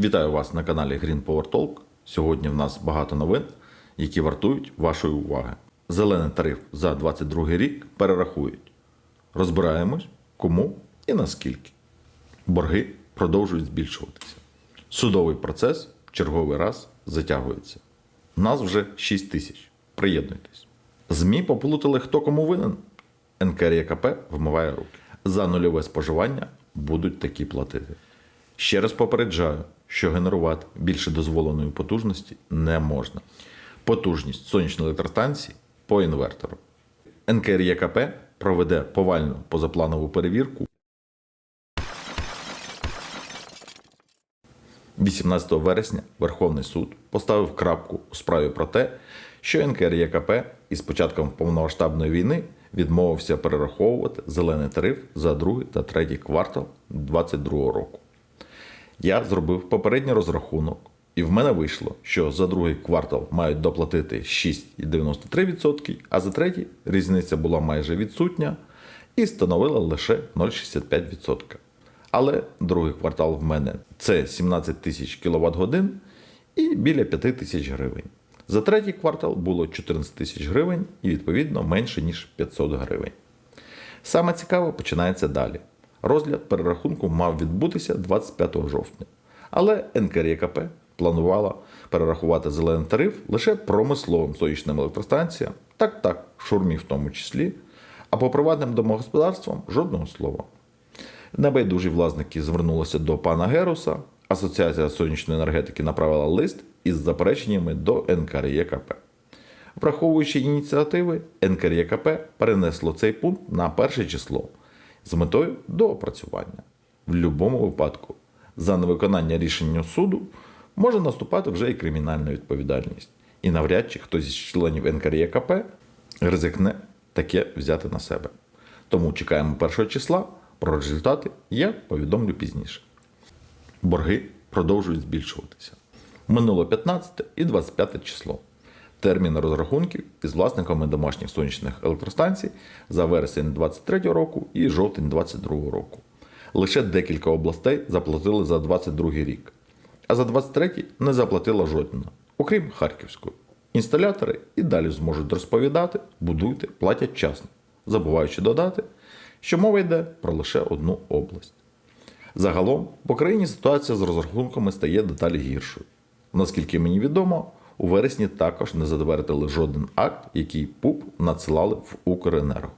Вітаю вас на каналі Green Power Talk. Сьогодні в нас багато новин, які вартують вашої уваги. Зелений тариф за 2022 рік перерахують. Розбираємось, кому і наскільки. Борги продовжують збільшуватися. Судовий процес в черговий раз затягується. Нас вже 6 тисяч. Приєднуйтесь. ЗМІ поплутали, хто кому винен. НКРЄКП вмиває руки. За нульове споживання будуть такі платити. Ще раз попереджаю, що генерувати більше дозволеної потужності не можна. Потужність сонячної електростанції по інвертору. НКРЄКП проведе повальну позапланову перевірку 18 вересня Верховний суд поставив крапку у справі про те, що НКРЄКП із початком повномасштабної війни відмовився перераховувати зелений тариф за другий та третій квартал 2022 року. Я зробив попередній розрахунок, і в мене вийшло, що за другий квартал мають доплатити 6,93%, а за третій різниця була майже відсутня і становила лише 0,65%. Але другий квартал в мене це 17 тисяч кВт годин і біля 5 тисяч гривень. За третій квартал було 14 тисяч гривень і відповідно менше ніж 500 гривень. Саме цікаве починається далі. Розгляд перерахунку мав відбутися 25 жовтня. Але НКРЄКП планувала перерахувати зелений тариф лише промисловим сонячним електростанціям, так так, шурмі в тому числі, а по приватним домогосподарствам жодного слова. Небайдужі власники звернулися до пана Геруса. Асоціація сонячної енергетики направила лист із запереченнями до НКРЄКП. Враховуючи ініціативи, НКРЄКП перенесло цей пункт на перше число з метою доопрацювання. В будь-якому випадку за невиконання рішення суду може наступати вже і кримінальна відповідальність. І навряд чи хтось із членів НКРЄКП ризикне таке взяти на себе. Тому чекаємо першого числа. Про результати я повідомлю пізніше. Борги продовжують збільшуватися. Минуло 15 і 25 число. Терміни розрахунків із власниками домашніх сонячних електростанцій за вересень 23 року і жовтень 22 року. Лише декілька областей заплатили за 22 рік, а за 23 не заплатила жодна, окрім Харківської. Інсталятори і далі зможуть розповідати, будуйте, платять часно, забуваючи додати, що мова йде про лише одну область. Загалом в Україні ситуація з розрахунками стає деталі гіршою. Наскільки мені відомо, у вересні також не затвердили жоден акт, який ПУП надсилали в Укренерго.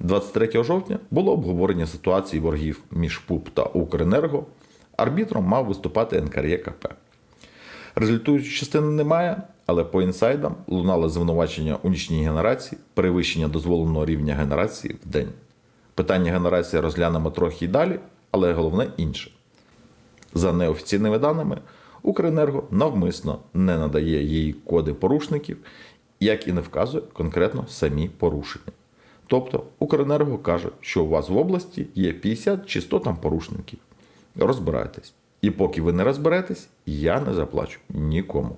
23 жовтня було обговорення ситуації боргів між ПУП та Укренерго. Арбітром мав виступати НКРЄКП. Результуючої частини немає, але по інсайдам лунали звинувачення у нічній генерації, перевищення дозволеного рівня генерації в день. Питання генерації розглянемо трохи й далі, але головне інше. За неофіційними даними, Укренерго навмисно не надає їй коди порушників, як і не вказує конкретно самі порушення. Тобто Укренерго каже, що у вас в області є 50 чи 100 там порушників. Розбирайтесь. І поки ви не розберетесь, я не заплачу нікому.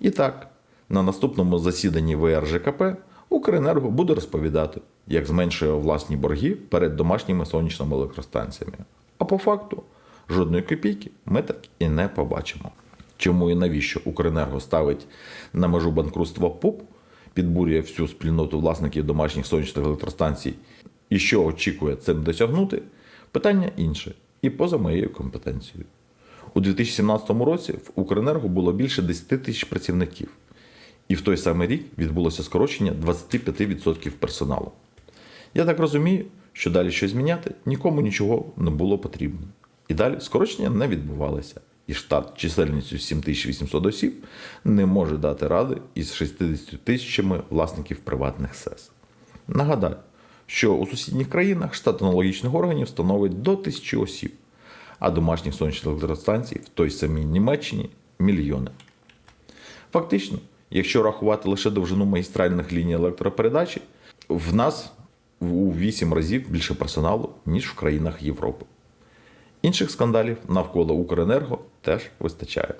І так, на наступному засіданні ВРЖКП Укренерго буде розповідати, як зменшує власні борги перед домашніми сонячними електростанціями. А по факту, жодної копійки ми так і не побачимо. Чому і навіщо Укренерго ставить на межу банкрутства ПУП, підбурює всю спільноту власників домашніх сонячних електростанцій і що очікує цим досягнути, питання інше і поза моєю компетенцією. У 2017 році в Укренерго було більше 10 тисяч працівників, і в той самий рік відбулося скорочення 25% персоналу. Я так розумію, що далі щось зміняти нікому нічого не було потрібно. І далі скорочення не відбувалося. І штат чисельністю 7800 осіб не може дати ради із 60 тисячами власників приватних СЕС. Нагадаю, що у сусідніх країнах штат аналогічних органів становить до тисячі осіб, а домашніх сонячних електростанцій в той самій Німеччині мільйони. Фактично, якщо рахувати лише довжину магістральних ліній електропередачі, в нас у 8 разів більше персоналу, ніж в країнах Європи. Інших скандалів навколо Укренерго теж вистачає.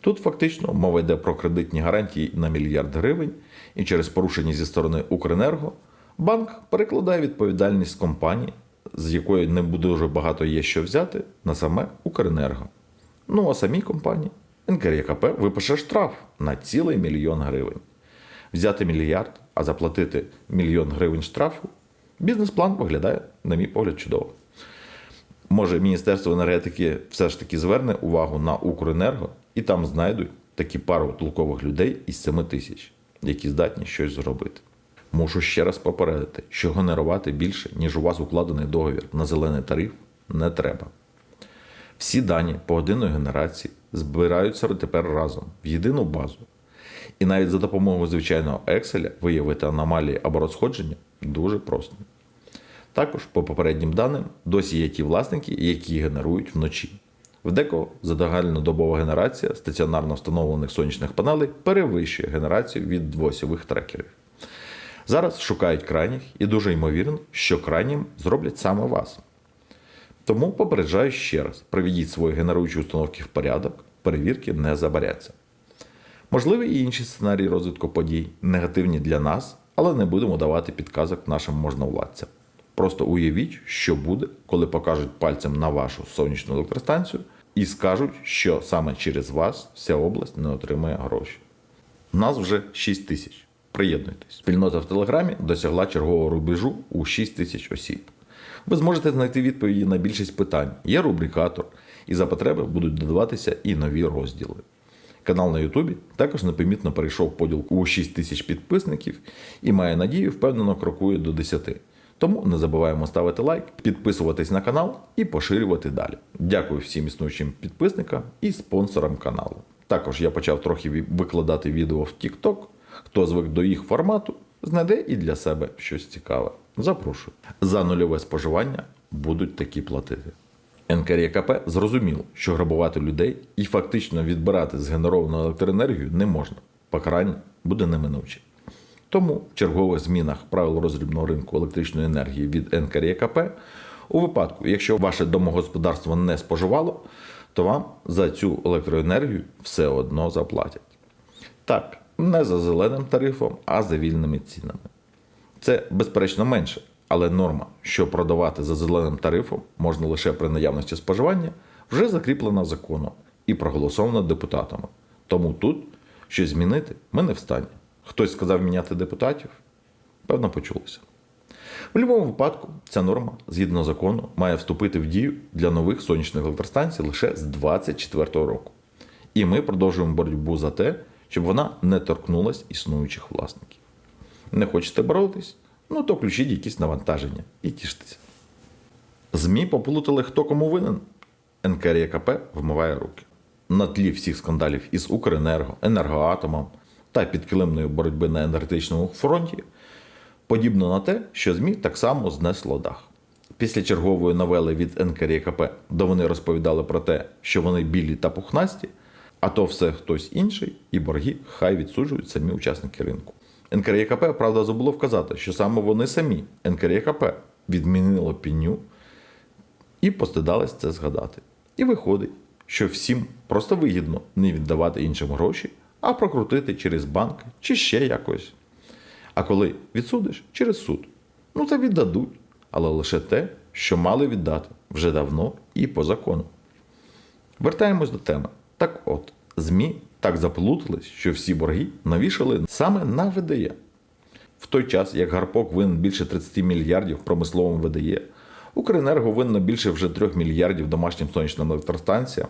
Тут фактично мова йде про кредитні гарантії на мільярд гривень, і через порушення зі сторони Укренерго банк перекладає відповідальність компанії, з якої не дуже багато є що взяти, на саме Укренерго. Ну а самій компанії НКРЄКП випише штраф на цілий мільйон гривень. Взяти мільярд, а заплатити мільйон гривень штрафу. Бізнес-план виглядає, на мій погляд, чудово. Може, Міністерство енергетики все ж таки зверне увагу на Укренерго і там знайдуть такі пару толкових людей із 7 тисяч, які здатні щось зробити. Мушу ще раз попередити, що генерувати більше, ніж у вас укладений договір на зелений тариф, не треба. Всі дані погодинної генерації збираються тепер разом в єдину базу. І навіть за допомогою звичайного Excel виявити аномалії або розходження дуже просто. Також, по попереднім даним, досі є ті власники, які генерують вночі. В декого загальнодобова генерація стаціонарно встановлених сонячних панелей перевищує генерацію від двосівих трекерів. Зараз шукають крайніх і дуже ймовірно, що крайнім зроблять саме вас. Тому попереджаю ще раз: приведіть свої генеруючі установки в порядок, перевірки не забаряться. Можливі і інші сценарії розвитку подій, негативні для нас, але не будемо давати підказок нашим можновладцям. Просто уявіть, що буде, коли покажуть пальцем на вашу сонячну електростанцію і скажуть, що саме через вас вся область не отримає гроші. Нас вже 6 тисяч. Приєднуйтесь. Спільнота в Телеграмі досягла чергового рубежу у 6 тисяч осіб. Ви зможете знайти відповіді на більшість питань. Є рубрикатор, і за потреби будуть додаватися і нові розділи. Канал на Ютубі також непомітно перейшов поділ у 6 тисяч підписників і має надію, впевнено крокує до 10. Тому не забуваємо ставити лайк, підписуватись на канал і поширювати далі. Дякую всім існуючим підписникам і спонсорам каналу. Також я почав трохи викладати відео в TikTok. Хто звик до їх формату, знайде і для себе щось цікаве. Запрошую. За нульове споживання будуть такі платити. НКРЄКП зрозуміло, що грабувати людей і фактично відбирати згенеровану електроенергію не можна. Покарання буде неминуче. Тому в чергових змінах правил роздрібного ринку електричної енергії від НКРЄКП у випадку, якщо ваше домогосподарство не споживало, то вам за цю електроенергію все одно заплатять. Так, не за зеленим тарифом, а за вільними цінами. Це безперечно менше, але норма, що продавати за зеленим тарифом можна лише при наявності споживання, вже закріплена законом і проголосована депутатами. Тому тут щось змінити ми не встані. Хтось сказав міняти депутатів? Певно, почулося. В будь-якому випадку ця норма, згідно закону, має вступити в дію для нових сонячних електростанцій лише з 2024 року. І ми продовжуємо боротьбу за те, щоб вона не торкнулась існуючих власників. Не хочете боротись? Ну то включіть якісь навантаження і тіштеся. ЗМІ поплутали, хто кому винен. НКРЄКП вмиває руки. На тлі всіх скандалів із Укренерго, енергоатомом та підкилимної боротьби на енергетичному фронті, подібно на те, що ЗМІ так само знесло дах. Після чергової новели від НКРЄКП, де вони розповідали про те, що вони білі та пухнасті, а то все хтось інший, і борги хай відсуджують самі учасники ринку. НКРЄКП, правда, забуло вказати, що саме вони самі, НКРЄКП, відмінило піню і постидались це згадати. І виходить, що всім просто вигідно не віддавати іншим гроші, а прокрутити через банк чи ще якось. А коли відсудиш через суд, ну то віддадуть, але лише те, що мали віддати вже давно і по закону. Вертаємось до теми. Так от, ЗМІ так заплутались, що всі борги навішали саме на ВДЄ. В той час, як Гарпок винен більше 30 мільярдів промисловим ВДЄ, Укренерго винно більше вже 3 мільярдів домашнім сонячним електростанціям.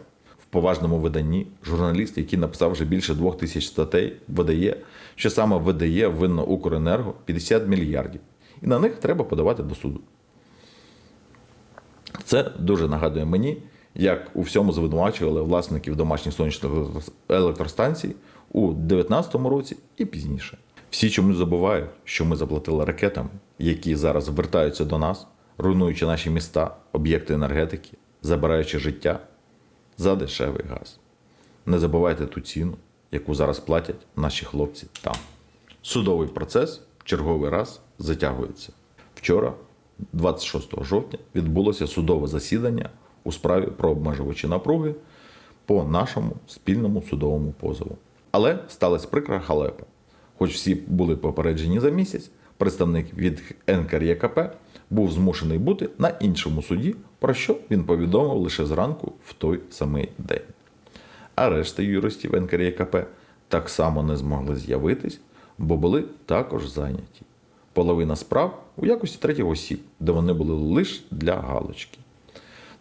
Поважному виданні журналіст, який написав вже більше двох тисяч статей, видає, що саме ВДЄ винно Укренерго 50 мільярдів. І на них треба подавати до суду. Це дуже нагадує мені, як у всьому звинувачували власників домашніх сонячних електростанцій у 2019 році і пізніше. Всі чомусь забувають, що ми заплатили ракетами, які зараз вертаються до нас, руйнуючи наші міста, об'єкти енергетики, забираючи життя за дешевий газ. Не забувайте ту ціну, яку зараз платять наші хлопці там. Судовий процес в черговий раз затягується. Вчора, 26 жовтня, відбулося судове засідання у справі про обмежувачі напруги по нашому спільному судовому позову. Але сталася прикра халепа. Хоч всі були попереджені за місяць, представник від НКРЄКП був змушений бути на іншому суді, про що він повідомив лише зранку в той самий день. а решта юристів НКРЄКП так само не змогли з'явитись, бо були також зайняті. Половина справ у якості третіх осіб, де вони були лише для галочки.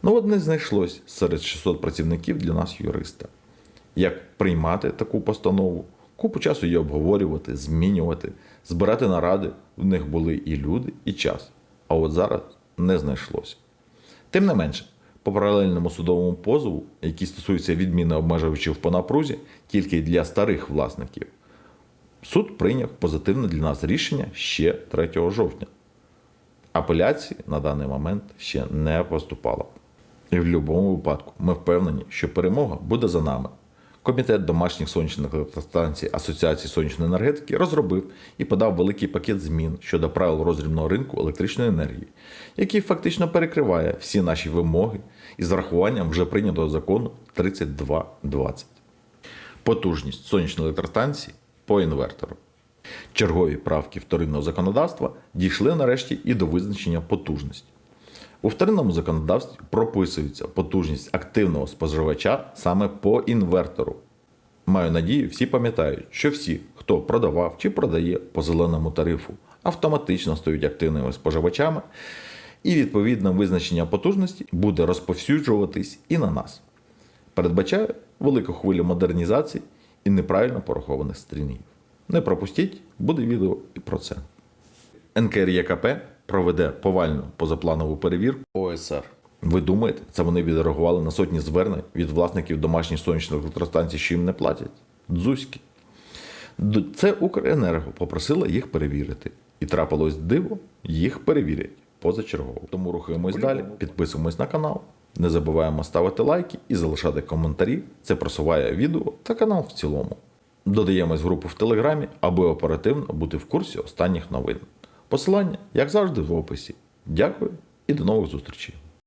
Ну, от не знайшлось серед 600 працівників для нас юриста. Як приймати таку постанову? Купу часу її обговорювати, змінювати, збирати наради. В них були і люди, і час. А от зараз не знайшлося. Тим не менше, по паралельному судовому позову, який стосується відміни обмежувачів по напрузі тільки для старих власників, суд прийняв позитивне для нас рішення ще 3 жовтня. Апеляції на даний момент ще не поступало. І в будь-якому випадку ми впевнені, що перемога буде за нами. Комітет домашніх сонячних електростанцій Асоціації сонячної енергетики розробив і подав великий пакет змін щодо правил розрібного ринку електричної енергії, який фактично перекриває всі наші вимоги із врахуванням вже прийнятого закону 3220. Потужність сонячної електростанції по інвертору. Чергові правки вторинного законодавства дійшли нарешті і до визначення потужності. У вторинному законодавстві прописується потужність активного споживача саме по інвертору. Маю надію, всі пам'ятають, що всі, хто продавав чи продає по зеленому тарифу, автоматично стають активними споживачами, і відповідне визначення потужності буде розповсюджуватись і на нас. Передбачаю велику хвилю модернізації і неправильно порахованих стрільнів. Не пропустіть, буде відео і про це. НКРЄКП проведе повальну позапланову перевірку ОСР. Ви думаєте, це вони відреагували на сотні звернень від власників домашніх сонячних електростанцій, що їм не платять? Дзузьки. Д- Це Укренерго попросила їх перевірити. І трапилось диво, їх перевірять позачергово. Тому рухаємось далі, підписуємось на канал. Не забуваємо ставити лайки і залишати коментарі. Це просуває відео та канал в цілому. Додаємось в групу в Телеграмі, аби оперативно бути в курсі останніх новин. Посилання, як завжди, в описі. Дякую і до нових зустрічей.